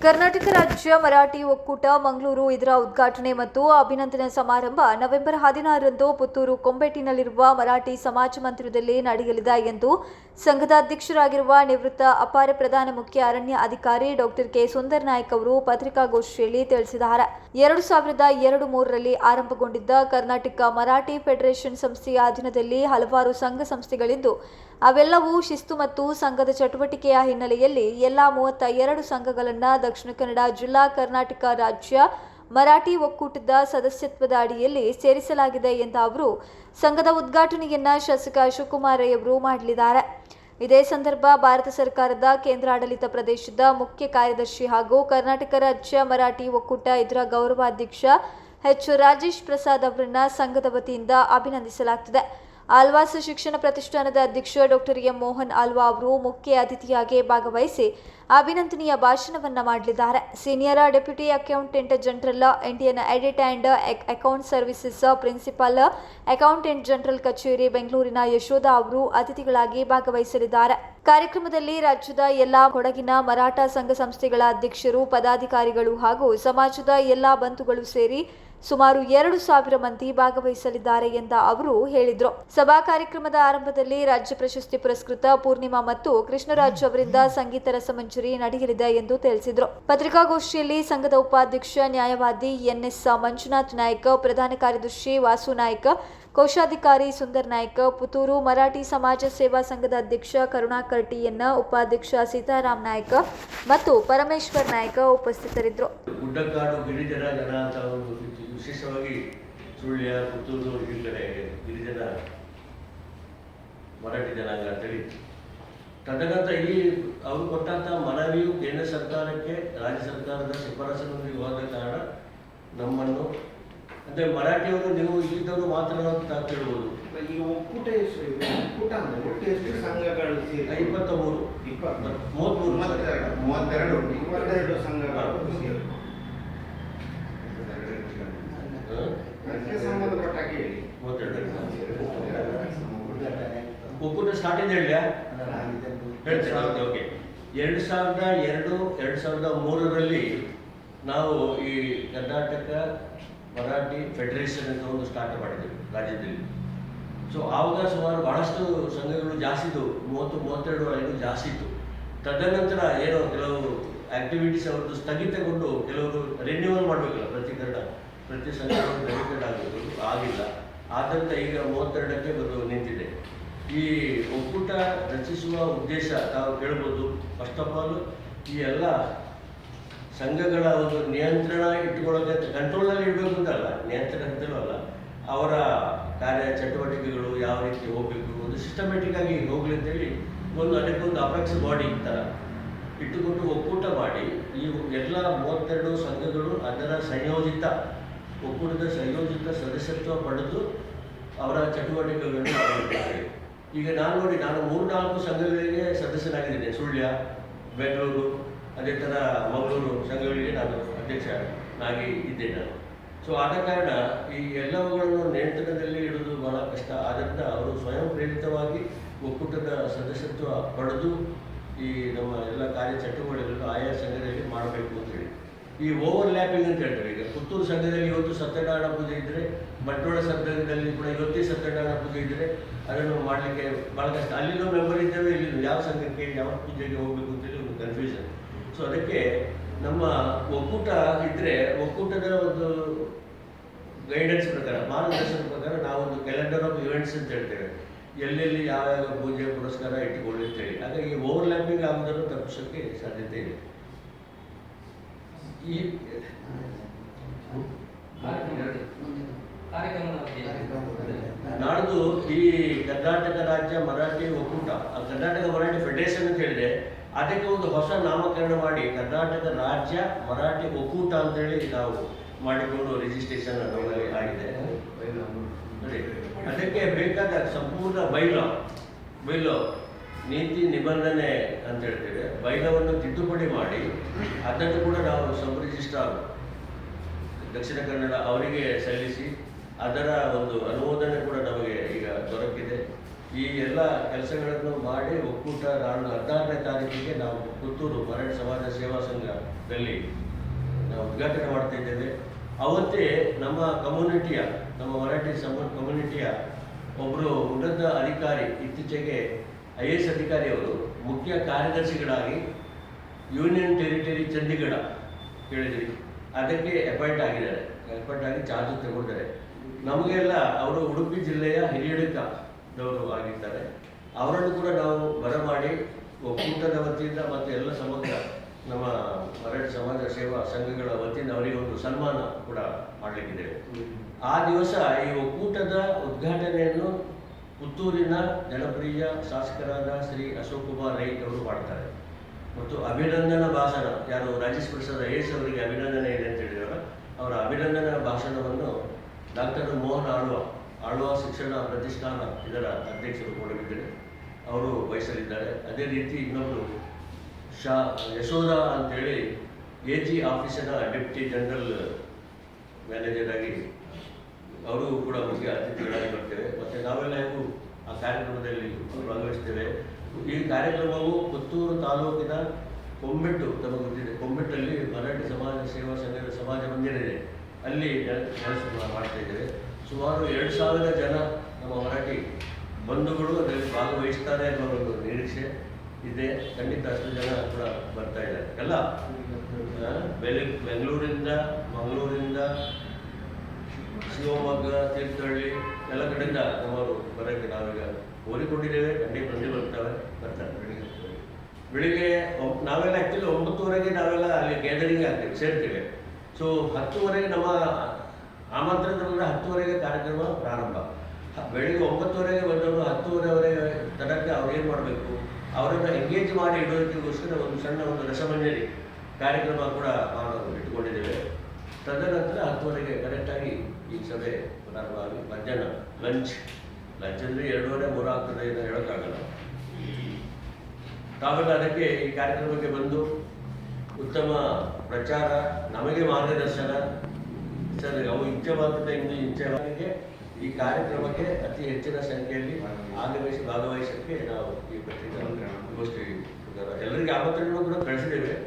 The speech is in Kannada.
ಕರ್ನಾಟಕ ರಾಜ್ಯ ಮರಾಠಿ ಒಕ್ಕೂಟ ಮಂಗಳೂರು ಇದರ ಉದ್ಘಾಟನೆ ಮತ್ತು ಅಭಿನಂದನೆ ಸಮಾರಂಭ ನವೆಂಬರ್ ಹದಿನಾರರಂದು ಪುತ್ತೂರು ಕೊಂಬೆಟ್ಟಿನಲ್ಲಿರುವ ಮರಾಠಿ ಸಮಾಜ ಮಂದಿರದಲ್ಲಿ ನಡೆಯಲಿದೆ ಎಂದು ಸಂಘದ ಅಧ್ಯಕ್ಷರಾಗಿರುವ ನಿವೃತ್ತ ಅಪಾರ ಪ್ರಧಾನ ಮುಖ್ಯ ಅರಣ್ಯ ಅಧಿಕಾರಿ ಡಾಕ್ಟರ್ ಕೆ ಸುಂದರ್ ನಾಯ್ಕ ಅವರು ಪತ್ರಿಕಾಗೋಷ್ಠಿಯಲ್ಲಿ ತಿಳಿಸಿದ್ದಾರೆ. ಎರಡು ಸಾವಿರದ ಎರಡು ಮೂರರಲ್ಲಿ ಆರಂಭಗೊಂಡಿದ್ದ ಕರ್ನಾಟಕ ಮರಾಠಿ ಫೆಡರೇಷನ್ ಸಂಸ್ಥೆಯ ಅಧೀನದಲ್ಲಿ ಹಲವಾರು ಸಂಘ ಸಂಸ್ಥೆಗಳಿದ್ದು ಅವೆಲ್ಲವೂ ಶಿಸ್ತು ಮತ್ತು ಸಂಘದ ಚಟುವಟಿಕೆಯ ಹಿನ್ನೆಲೆಯಲ್ಲಿ ಎಲ್ಲಾ ಮೂವತ್ತ ಎರಡು ಸಂಘಗಳನ್ನು ದಕ್ಷಿಣ ಕನ್ನಡ ಜಿಲ್ಲಾ ಕರ್ನಾಟಕ ರಾಜ್ಯ ಮರಾಠಿ ಒಕ್ಕೂಟದ ಸದಸ್ಯತ್ವದ ಅಡಿಯಲ್ಲಿ ಸೇರಿಸಲಾಗಿದೆ ಎಂದ ಅವರು, ಸಂಘದ ಉದ್ಘಾಟನೆಯನ್ನ ಶಾಸಕ ಶಿವಕುಮಾರ್ ರೈ ಅವರು ಮಾಡಲಿದ್ದಾರೆ. ಇದೇ ಸಂದರ್ಭ ಭಾರತ ಸರ್ಕಾರದ ಕೇಂದ್ರಾಡಳಿತ ಪ್ರದೇಶದ ಮುಖ್ಯ ಕಾರ್ಯದರ್ಶಿ ಹಾಗೂ ಕರ್ನಾಟಕ ರಾಜ್ಯ ಮರಾಠಿ ಒಕ್ಕೂಟ ಇದರ ಗೌರವಾಧ್ಯಕ್ಷ ಎಚ್ ರಾಜೇಶ್ ಪ್ರಸಾದ್ ಅವರನ್ನ ಸಂಘದ ವತಿಯಿಂದ ಅಭಿನಂದಿಸಲಾಗ್ತಿದೆ. ಆಲ್ವಾಸ್ ಶಿಕ್ಷಣ ಪ್ರತಿಷ್ಠಾನದ ಅಧ್ಯಕ್ಷ ಡಾಕ್ಟರ್ ಎಂ ಮೋಹನ್ ಆಲ್ವಾ ಅವರು ಮುಖ್ಯ ಅತಿಥಿಯಾಗಿ ಭಾಗವಹಿಸಿ ಅಭಿನಂದನೀಯ ಭಾಷಣವನ್ನು ಮಾಡಲಿದ್ದಾರೆ. Senior deputy accountant general Indian audit and account services principal accountant general ಕಚೇರಿ ಬೆಂಗಳೂರಿನ ಯಶೋಧ ಅವರು ಅತಿಥಿಗಳಾಗಿ ಭಾಗವಹಿಸಲಿದ್ದಾರೆ. ಕಾರ್ಯಕ್ರಮದಲ್ಲಿ ರಾಜ್ಯದ ಎಲ್ಲಾ ಕೊಡಗಿನ ಮರಾಠ ಸಂಘ ಸಂಸ್ಥೆಗಳ ಅಧ್ಯಕ್ಷರು, ಪದಾಧಿಕಾರಿಗಳು ಹಾಗೂ ಸಮಾಜದ ಎಲ್ಲಾ ಬಂಧುಗಳು ಸೇರಿ ಸುಮಾರು ಎರಡು ಸಾವಿರ ಮಂದಿ ಭಾಗವಹಿಸಲಿದ್ದಾರೆ ಎಂದ ಅವರು ಹೇಳಿದರು. ಸಭಾ ಕಾರ್ಯಕ್ರಮದ ಆರಂಭದಲ್ಲಿ ರಾಜ್ಯ ಪ್ರಶಸ್ತಿ ಪುರಸ್ಕೃತ ಪೂರ್ಣಿಮಾ ಮತ್ತು ಕೃಷ್ಣರಾಜ್ ಅವರಿಂದ ಸಂಗೀತ ರಸಮಂಜರಿ ನಡೆಯಲಿದೆ ಎಂದು ತಿಳಿಸಿದರು. ಪತ್ರಿಕಾಗೋಷ್ಠಿಯಲ್ಲಿ ಸಂಘದ ಉಪಾಧ್ಯಕ್ಷ, ನ್ಯಾಯವಾದಿ ಎನ್ಎಸ್ ಮಂಜುನಾಥ್ ನಾಯ್ಕ, ಪ್ರಧಾನ ಕಾರ್ಯದರ್ಶಿ ವಾಸು ನಾಯ್ಕ, ಕೋಶಾಧಿಕಾರಿ ಸುಂದರ್ ನಾಯ್ಕ, ಪುತ್ತೂರು ಮರಾಠಿ ಸಮಾಜ ಸೇವಾ ಸಂಘದ ಅಧ್ಯಕ್ಷ ಕರುಣಾಕರ್ ಟಿಎನ್ ಉಪಾಧ್ಯಕ್ಷ ಸೀತಾರಾಮ್ ನಾಯ್ಕ ಮತ್ತು ಪರಮೇಶ್ವರ್ ನಾಯ್ಕ ಉಪಸ್ಥಿತರಿದ್ದರು ವಿಶೇಷವಾಗಿ ಸುಳ್ಯ ಪುತ್ತೂರು ಈ ಕಡೆ ಗಿರಿಜನ ಮರಾಠಿ ಜನಾಂಗ ಅಂತೇಳಿ. ತದನಂತರ ಈ ಅವರು ಕೊಟ್ಟಂತ ಮನವಿಯು ಕೇಂದ್ರ ಸರ್ಕಾರಕ್ಕೆ ರಾಜ್ಯ ಸರ್ಕಾರದ ಶಿಫಾರಸನ್ನು ಹೋದ ಕಾರಣ ನಮ್ಮನ್ನು ಅಂದ್ರೆ ಮರಾಠಿಯವರು ನೀವು ಇಲ್ಲಿದ್ದವರು ಮಾತ್ರ ಅಂತ ಕೇಳ್ಬೋದು. ಈಗ ಒಕ್ಕೂಟ ಎಷ್ಟು? ಒಕ್ಕೂಟ ಅಂದ್ರೆ ಒಟ್ಟು ಎಷ್ಟು ಸಂಘಗಳು ಸೇರಿ? ಇಪ್ಪತ್ತ ಮೂರು ಇಪ್ಪತ್ತ. ಮೂವತ್ತೆರಡು. ಮೂವತ್ತೆರಡು. ಮೂವತ್ತೆರಡು ಸಂಘಗಳು ಸೇರಿ ಅದಕ್ಕೆ ಸಂಬಂಧಪಟ್ಟ ಹಾಗೆ ಹೇಳಿ ಒಕ್ಕೂಟ ಸ್ಟಾರ್ಟ್ ಇದೆ ಹೇಳಿಯಾ ಹೇಳ್ತೀನಿ ಓಕೆ ಓಕೆ. ಎರಡು ಸಾವಿರದ ಎರಡು ಎರಡು ಸಾವಿರದ ಮೂರರಲ್ಲಿ ನಾವು ಈ ಕರ್ನಾಟಕ ಮರಾಠಿ ಫೆಡರೇಷನ್ ಅಂತ ಒಂದು ಸ್ಟಾರ್ಟ್ ಮಾಡಿದ್ವಿ ರಾಜ್ಯದಲ್ಲಿ. ಸೊ ಆವಾಗ ಸುಮಾರು ಬಹಳಷ್ಟು ಸಂಘಗಳು ಜಾಸ್ತಿ ಇದ್ದವು ಮೂವತ್ತು ಮೂವತ್ತೆರಡು ಐದು ಜಾಸ್ತಿ ಇತ್ತು. ತದನಂತರ ಏನೋ ಕೆಲವು ಆಕ್ಟಿವಿಟೀಸ್ ಅವ್ರದ್ದು ಸ್ಥಗಿತಗೊಂಡು ಕೆಲವರು ರಿನ್ಯೂವಲ್ ಮಾಡಬೇಕಲ್ಲ ಪ್ರತಿ ಕನ್ನಡ ಪ್ರತಿ ಆಗಬೇಕು ಆಗಿಲ್ಲ. ಆದ್ದರಿಂದ ಈಗ ಮೂವತ್ತೆರಡಕ್ಕೆ ಬಂದು ನಿಂತಿದೆ. ಈ ಒಕ್ಕೂಟ ರಚಿಸುವ ಉದ್ದೇಶ ತಾವು ಕೇಳ್ಬೋದು. ಫಸ್ಟ್ ಆಫ್ ಆಲ್ ಈ ಎಲ್ಲ ಸಂಘಗಳ ಒಂದು ನಿಯಂತ್ರಣ ಇಟ್ಕೊಳ್ಳೋಕೆ ಕಂಟ್ರೋಲಲ್ಲಿ ಇಡಬೇಕು ಅಂತಲ್ಲ, ನಿಯಂತ್ರಣ ಅಂತಲೂ ಅವರ ಕಾರ್ಯ ಚಟುವಟಿಕೆಗಳು ಯಾವ ರೀತಿ ಹೋಗಬೇಕು, ಒಂದು ಸಿಸ್ಟಮೆಟಿಕ್ ಆಗಿ ಹೋಗ್ಲಿ ಅಂತೇಳಿ ಒಂದು ಅದಕ್ಕೊಂದು ಅಪೆಕ್ಸ್ ಬಾಡಿ ಥರ ಇಟ್ಟುಕೊಂಡು ಒಕ್ಕೂಟ ಮಾಡಿ ಈ ಎಲ್ಲ ಮೂವತ್ತೆರಡು ಸಂಘಗಳು ಅದರ ಸಂಯೋಜಿತ ಒಕ್ಕೂಟದ ಸಂಯೋಜಿತ ಸದಸ್ಯತ್ವ ಪಡೆದು ಅವರ ಚಟುವಟಿಕೆಗಳನ್ನು ಮಾಡುತ್ತಾರೆ ಈಗ ನಾನು ನೋಡಿ, ನಾನು ಮೂರ್ನಾಲ್ಕು ಸಂಘಗಳಿಗೆ ಸದಸ್ಯನಾಗಿದ್ದೇನೆ. ಸುಳ್ಯ, ಬೆಂಗಳೂರು, ಅದೇ ಥರ ಮಂಗಳೂರು ಸಂಘಗಳಿಗೆ ನಾನು ಅಧ್ಯಕ್ಷನಾಗಿ ಇದ್ದೇನೆ ನಾನು. ಸೊ ಆದ ಕಾರಣ ಈ ಎಲ್ಲವುಗಳನ್ನು ನಿಯಂತ್ರಣದಲ್ಲಿ ಇಡುವುದು ಬಹಳ ಕಷ್ಟ. ಆದ್ದರಿಂದ ಅವರು ಸ್ವಯಂ ಪ್ರೇರಿತವಾಗಿ ಒಕ್ಕೂಟದ ಸದಸ್ಯತ್ವ ಪಡೆದು ಈ ನಮ್ಮ ಎಲ್ಲ ಕಾರ್ಯ ಚಟುವಟಿಕೆಗಳು ಆಯಾ ಸಂಘದಲ್ಲಿ ಮಾಡಬೇಕು. ಈ ಓವರ್ ಲ್ಯಾಪಿಂಗ್ ಅಂತ ಹೇಳ್ತಾರೆ. ಈಗ ಪುತ್ತೂರು ಸಂಘದಲ್ಲಿ ಇವತ್ತು ಸತ್ಯನಾರಾಯಣ ಪೂಜೆ ಇದ್ದರೆ ಮಟ್ಟೋಳ ಸಂಘದಲ್ಲಿ ಕೂಡ ಇವತ್ತೇ ಸತ್ಯನಾರಾಯಣ ಪೂಜೆ ಇದ್ದರೆ ಅದನ್ನು ಮಾಡಲಿಕ್ಕೆ ಭಾಳ ಕಷ್ಟ ಅಲ್ಲಿನೂ ಮೆಂಬರ್ ಇದ್ದೇವೆ ಇಲ್ಲಿ ಯಾವ ಸಂಘಕ್ಕೆ, ಯಾವ ಪೂಜೆಗೆ ಹೋಗಬೇಕು ಅಂತೇಳಿ ಒಂದು ಕನ್ಫ್ಯೂಷನ್ ಸೊ ಅದಕ್ಕೆ ನಮ್ಮ ಒಕ್ಕೂಟ ಇದ್ದರೆ ಒಕ್ಕೂಟದ ಒಂದು ಗೈಡೆನ್ಸ್ ಪ್ರಕಾರ, ಮಾರ್ಗದರ್ಶನ ಪ್ರಕಾರ ನಾವೊಂದು ಕ್ಯಾಲೆಂಡರ್ ಆಫ್ ಇವೆಂಟ್ಸ್ ಅಂತ ಹೇಳ್ತೇವೆ. ಎಲ್ಲೆಲ್ಲಿ ಯಾವ ಯಾವ ಪೂಜೆ, ಪುರಸ್ಕಾರ ಇಟ್ಟುಕೊಳ್ಳಿ ಅಂತೇಳಿ ಹಾಗಾಗಿ ಓವರ್ಲ್ಯಾಪಿಂಗ್ ಆಗುವುದನ್ನು ತಪ್ಪಿಸೋಕ್ಕೆ ಸಾಧ್ಯತೆ ಇದೆ. ಈ ನಾಡ್ದು ಈ ಕರ್ನಾಟಕ ರಾಜ್ಯ ಮರಾಠಿ ಒಕ್ಕೂಟ ಕರ್ನಾಟಕ ಮರಾಠಿ ಫೆಡರೇಷನ್ ಅಂತ ಹೇಳಿದೆ ಅದಕ್ಕೆ ಒಂದು ಹೊಸ ನಾಮಕರಣ ಮಾಡಿ ಕರ್ನಾಟಕ ರಾಜ್ಯ ಮರಾಠಿ ಒಕ್ಕೂಟ ಅಂತ ಹೇಳಿ ನಾವು ಮಾಡಿಕೊಂಡು ರಿಜಿಸ್ಟ್ರೇಷನ್ ಆಗಿದೆ. ಅದಕ್ಕೆ ಬೇಕಾದ ಸಂಪೂರ್ಣ ಬೈಲಾ, ಬೈಲೋ. ನೀತಿ ನಿಬಂಧನೆ ಅಂತ ಹೇಳ್ತೇವೆ. ಬೈಲವನ್ನು ತಿದ್ದುಪಡಿ ಮಾಡಿ ಅದನ್ನು ಕೂಡ ನಾವು ಸಬ್ ರಿಜಿಸ್ಟ್ರಾರ್ ದಕ್ಷಿಣ ಕನ್ನಡ ಅವರಿಗೆ ಸಲ್ಲಿಸಿ ಅದರ ಒಂದು ಅನುಮೋದನೆ ಕೂಡ ನಮಗೆ ಈಗ ದೊರಕಿದೆ. ಈ ಎಲ್ಲ ಕೆಲಸಗಳನ್ನು ಮಾಡಿ ಒಕ್ಕೂಟ ನಾನು ಹದಿನಾರನೇ ತಾರೀಕಿಗೆ ನಾವು ಪುತ್ತೂರು ಮರಾಠ ಸಮಾಜ ಸೇವಾ ಸಂಘದಲ್ಲಿ ನಾವು ಉದ್ಘಾಟನೆ ಮಾಡ್ತಾ ಇದ್ದೇವೆ. ಅವತ್ತೇ ನಮ್ಮ ಕಮ್ಯುನಿಟಿಯ, ನಮ್ಮ ಮರಾಠಿ ಸಮ ಕಮ್ಯುನಿಟಿಯ ಒಬ್ಬರು ಉನ್ನತ ಅಧಿಕಾರಿ ಇತ್ತೀಚೆಗೆ ಐ ಎ ಎಸ್ ಅಧಿಕಾರಿಯವರು ಮುಖ್ಯ ಕಾರ್ಯದರ್ಶಿಗಳಾಗಿ ಯೂನಿಯನ್ ಟೆರಿಟರಿ ಚಂಡೀಗಢ ಹೇಳಿದ್ರಿ. ಅದಕ್ಕೆ ಅಪಾಯಿಂಟ್ ಆಗಿದ್ದಾರೆ. ಅಪಾಯಿಂಟ್ ಆಗಿ ಚಾರ್ಜ್ ತಗೊಂಡಿದ್ದಾರೆ. ನಮಗೆಲ್ಲ ಅವರು ಉಡುಪಿ ಜಿಲ್ಲೆಯ ಹಿರಿಯಡಕದವರು ಆಗಿದ್ದಾರೆ ಅವರನ್ನು ಕೂಡ ನಾವು ಬರಮಾಡಿ ಒಕ್ಕೂಟದ ವತಿಯಿಂದ ಮತ್ತು ಎಲ್ಲ ಸಮಗ್ರ ನಮ್ಮ ಮರಾಠ ಸಮಾಜ ಸೇವಾ ಸಂಘಗಳ ವತಿಯಿಂದ ಅವರಿಗೆ ಒಂದು ಸನ್ಮಾನ ಕೂಡ ಮಾಡಲಿಕ್ಕಿದ್ದೇವೆ. ಆ ದಿವಸ ಈ ಒಕ್ಕೂಟದ ಉದ್ಘಾಟನೆಯನ್ನು ಪುತ್ತೂರಿನ ಜನಪ್ರಿಯ ಶಾಸಕರಾದ ಶ್ರೀ ಅಶೋಕ್ ಕುಮಾರ್ ರೈ ಅವರು ಮಾಡ್ತಾರೆ. ಮತ್ತು ಅಭಿನಂದನಾ ಭಾಷಣ, ಯಾರು ರಾಜೇಶ್ ಎಸ್ ಅವರಿಗೆ ಅಭಿನಂದನೆ ಇದೆ ಅಂತ ಹೇಳಿದಾರ ಅವರ ಅಭಿನಂದನಾ ಭಾಷಣವನ್ನು ಡಾಕ್ಟರ್ ಮೋಹನ್ ಆಳ್ವ ಆಳ್ವ ಶಿಕ್ಷಣ ಪ್ರತಿಷ್ಠಾನ ಇದರ ಅಧ್ಯಕ್ಷರು ಕೊಡಲಿದ್ದಾರೆ. ಅವರು ವಹಿಸಲಿದ್ದಾರೆ. ಅದೇ ರೀತಿ ಇನ್ನೊಬ್ಬರು ಶಾ, ಯಶೋಧ ಅಂತೇಳಿ ಎ ಜಿ ಆಫೀಸಿನ ಡೆಪ್ಟಿ ಜನರಲ್ ಮ್ಯಾನೇಜರ್ ಆಗಿ ಅವರು ಕೂಡ ಮುಖ್ಯ ಅತಿಥಿಗಳಾಗಿ ಬರ್ತೇವೆ ಮತ್ತು ನಾವೆಲ್ಲ ಹೇಗೂ ಆ ಕಾರ್ಯಕ್ರಮದಲ್ಲಿ ಭಾಗವಹಿಸ್ತೇವೆ. ಈ ಕಾರ್ಯಕ್ರಮವು ಪುತ್ತೂರು ತಾಲೂಕಿನ ಕೊಂಬೆಟ್ಟು ತಮಗೆ ಗೊತ್ತಿದೆ ಕೊಂಬೆಟ್ಟಲ್ಲಿ ಮರಾಠಿ ಸಮಾಜ ಸೇವಾ ಸಂಘದ ಸಮಾಜ ಮಂದಿರ ಇದೆ ಅಲ್ಲಿ ಕೆಲಸ ಮಾಡ್ತಾ ಇದ್ದೇವೆ. ಸುಮಾರು ಎರಡು ಸಾವಿರ ಜನ ನಮ್ಮ ಮರಾಠಿ ಬಂಧುಗಳು ಅದರಲ್ಲಿ ಭಾಗವಹಿಸ್ತಾರೆ ಅನ್ನೋ ಒಂದು ನಿರೀಕ್ಷೆ ಇದೆ. ಖಂಡಿತ ಅಷ್ಟು ಜನ ಕೂಡ ಬರ್ತಾ ಇದ್ದಾರೆ. ಎಲ್ಲ ಆ, ಬೆಲೆ ಬೆಂಗಳೂರಿಂದ ಮಂಗಳೂರಿಂದ ಶಿವಮೊಗ್ಗ ತೀರ್ಥಹಳ್ಳಿ ಎಲ್ಲ ಕಡೆಯಿಂದ ಸುಮಾರು ಬರೋಕ್ಕೆ ನಾವೀಗ ಓದಿಕೊಂಡಿದ್ದೇವೆ ಖಂಡಿತ ಬಂದು ಬರ್ತವೆ, ಬರ್ತಾರೆ. ಬೆಳಿಗ್ಗೆ. ಬೆಳಿಗ್ಗೆ ನಾವೆಲ್ಲ ಆ್ಯಕ್ಚುಲಿ ಒಂಬತ್ತುವರೆಗೆ ನಾವೆಲ್ಲ ಅಲ್ಲಿ ಗ್ಯಾದರಿಂಗ್ ಆಗ್ತೀವಿ, ಸೇರ್ತೇವೆ. ಸೊ ಹತ್ತುವರೆಗೆ ನಮ್ಮ ಆಮಂತ್ರಣದಿಂದ ಹತ್ತುವರೆಗೆ ಕಾರ್ಯಕ್ರಮ ಪ್ರಾರಂಭ. ಬೆಳಿಗ್ಗೆ ಒಂಬತ್ತುವರೆಗೆ ಬಂದವರು ಹತ್ತುವರೆವರೆಗೆ ತನಕ ಅವ್ರೇನು ಮಾಡಬೇಕು? ಅವರನ್ನು ಎಂಗೇಜ್ ಮಾಡಿ ಇಡೋದಕ್ಕೋಸ್ಕರ ಒಂದು ಸಣ್ಣ ಒಂದು ರಸಮಂಜರಿ ಕಾರ್ಯಕ್ರಮ ಕೂಡ ಇಟ್ಕೊಂಡಿದ್ದೇವೆ. ತದನಂತರ ಹತ್ತುವರೆಗೆ ಕರೆಕ್ಟಾಗಿ ಈ ಸಭೆ ಪ್ರಾರಂಭ ಆಗಿ ಮಧ್ಯಾಹ್ನ ಲಂಚ್ ಲಂಚ್ ಅಂದರೆ ಎರಡೂವರೆ ಮೂರು ಆಗ್ತದೆ ಅಂತ ಹೇಳೋಕ್ಕಾಗಲ್ಲ. ತಾವೆಲ್ಲ ಅದಕ್ಕೆ ಈ ಕಾರ್ಯಕ್ರಮಕ್ಕೆ ಬಂದು ಉತ್ತಮ ಪ್ರಚಾರ, ನಮಗೆ ಮಾರ್ಗದರ್ಶನ. ಸರ್ ಅವು ಇಂಚವಾಗುತ್ತೆ ಇನ್ನು ಇಚ್ಛೆವಾದಿಗೆ ಈ ಕಾರ್ಯಕ್ರಮಕ್ಕೆ ಅತಿ ಹೆಚ್ಚಿನ ಸಂಖ್ಯೆಯಲ್ಲಿ ಆಗಮಿಸಿ ಭಾಗವಹಿಸಕ್ಕೆ ನಾವು ಈ ಪತ್ರಿಕಾ ಗೋಷ್ಠಿ ಎಲ್ಲರಿಗೆ ಆಮಂತ್ರಣಗಳು ಕೂಡ ಕಳಿಸಿದ್ದೇವೆ.